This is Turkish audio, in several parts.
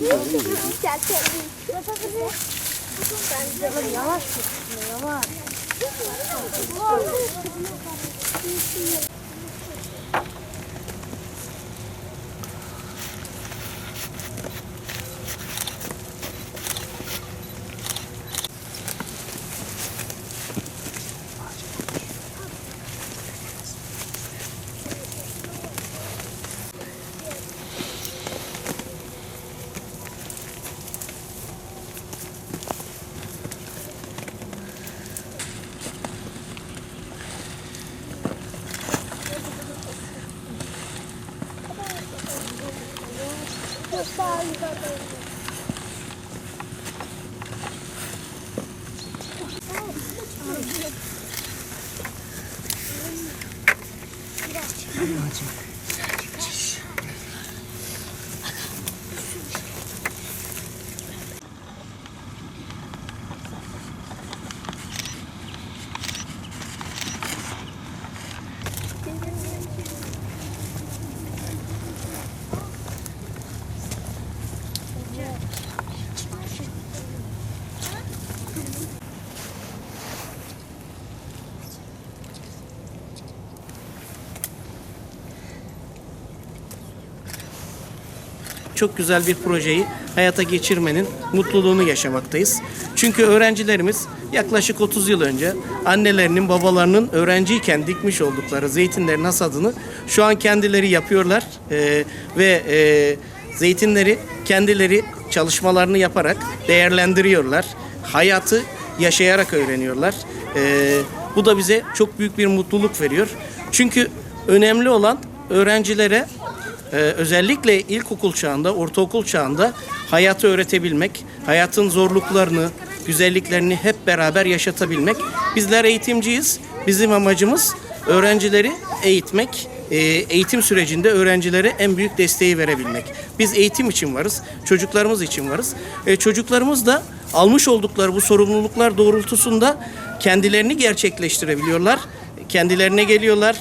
Yavaş 不要紧。Çok güzel bir projeyi hayata geçirmenin mutluluğunu yaşamaktayız. Çünkü öğrencilerimiz yaklaşık 30 yıl önce annelerinin, babalarının öğrenciyken dikmiş oldukları zeytinlerin hasadını şu an kendileri yapıyorlar Ee, ve e, zeytinleri kendileri çalışmalarını yaparak değerlendiriyorlar. Hayatı yaşayarak öğreniyorlar. Ee, bu da bize çok büyük bir mutluluk veriyor. Çünkü önemli olan öğrencilere ee, özellikle ilkokul çağında, ortaokul çağında hayatı öğretebilmek, hayatın zorluklarını, güzelliklerini hep beraber yaşatabilmek. Bizler eğitimciyiz. Bizim amacımız öğrencileri eğitmek, e, eğitim sürecinde öğrencilere en büyük desteği verebilmek. Biz eğitim için varız, çocuklarımız için varız. E, Çocuklarımız da almış oldukları bu sorumluluklar doğrultusunda kendilerini gerçekleştirebiliyorlar. Kendilerine geliyorlar,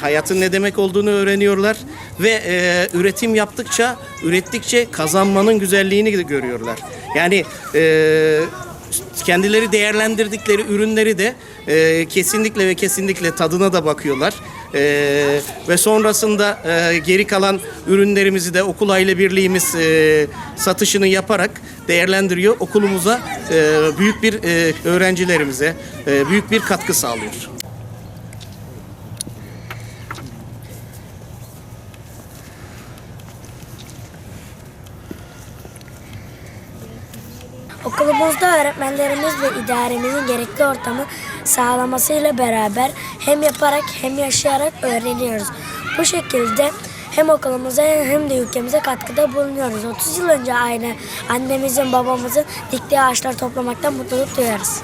hayatın ne demek olduğunu öğreniyorlar ve e, üretim yaptıkça, ürettikçe kazanmanın güzelliğini de görüyorlar. Yani e, kendileri değerlendirdikleri ürünleri de e, kesinlikle ve kesinlikle tadına da bakıyorlar. E, ve sonrasında e, geri kalan ürünlerimizi de okul aile birliğimiz e, satışını yaparak değerlendiriyor. Okulumuza e, büyük bir e, öğrencilerimize e, büyük bir katkı sağlıyor. Okulumuzda öğretmenlerimiz ve idaremizin gerekli ortamı sağlamasıyla beraber hem yaparak hem yaşayarak öğreniyoruz. Bu şekilde hem okulumuza hem de ülkemize katkıda bulunuyoruz. 30 yıl önce aynı annemizin babamızın diktiği ağaçlar toplamaktan mutluluk duyarız.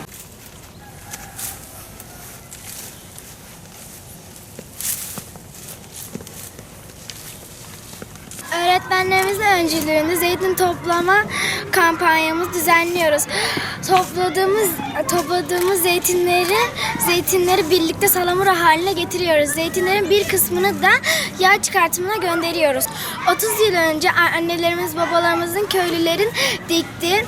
Öğretmenlerimizin öncülüğünde zeytin toplama kampanyamızı düzenliyoruz. Topladığımız topladığımız zeytinleri zeytinleri birlikte salamura haline getiriyoruz. Zeytinlerin bir kısmını da yağ çıkartımına gönderiyoruz. 30 yıl önce annelerimiz, babalarımızın, köylülerin diktiği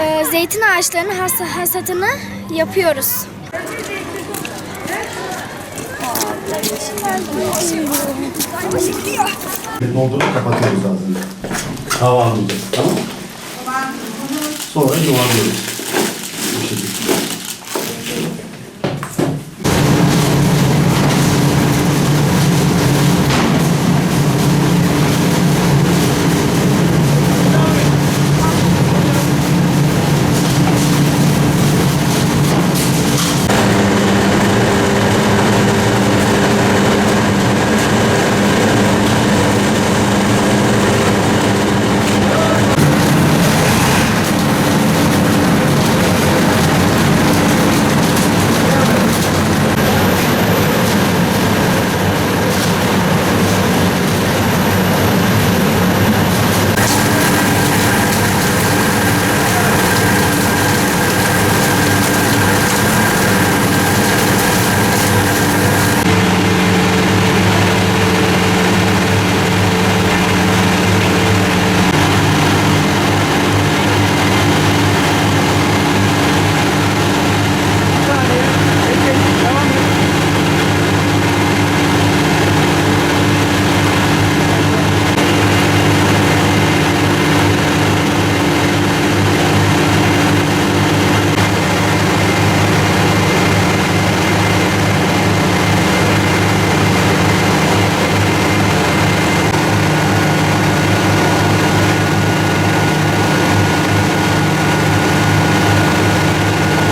e, zeytin ağaçlarının has- hasatını yapıyoruz. Doldurup kapatıyoruz ağzını. Hava almayacağız. Tamam? Sonra yuvarlıyoruz. Bu şekilde.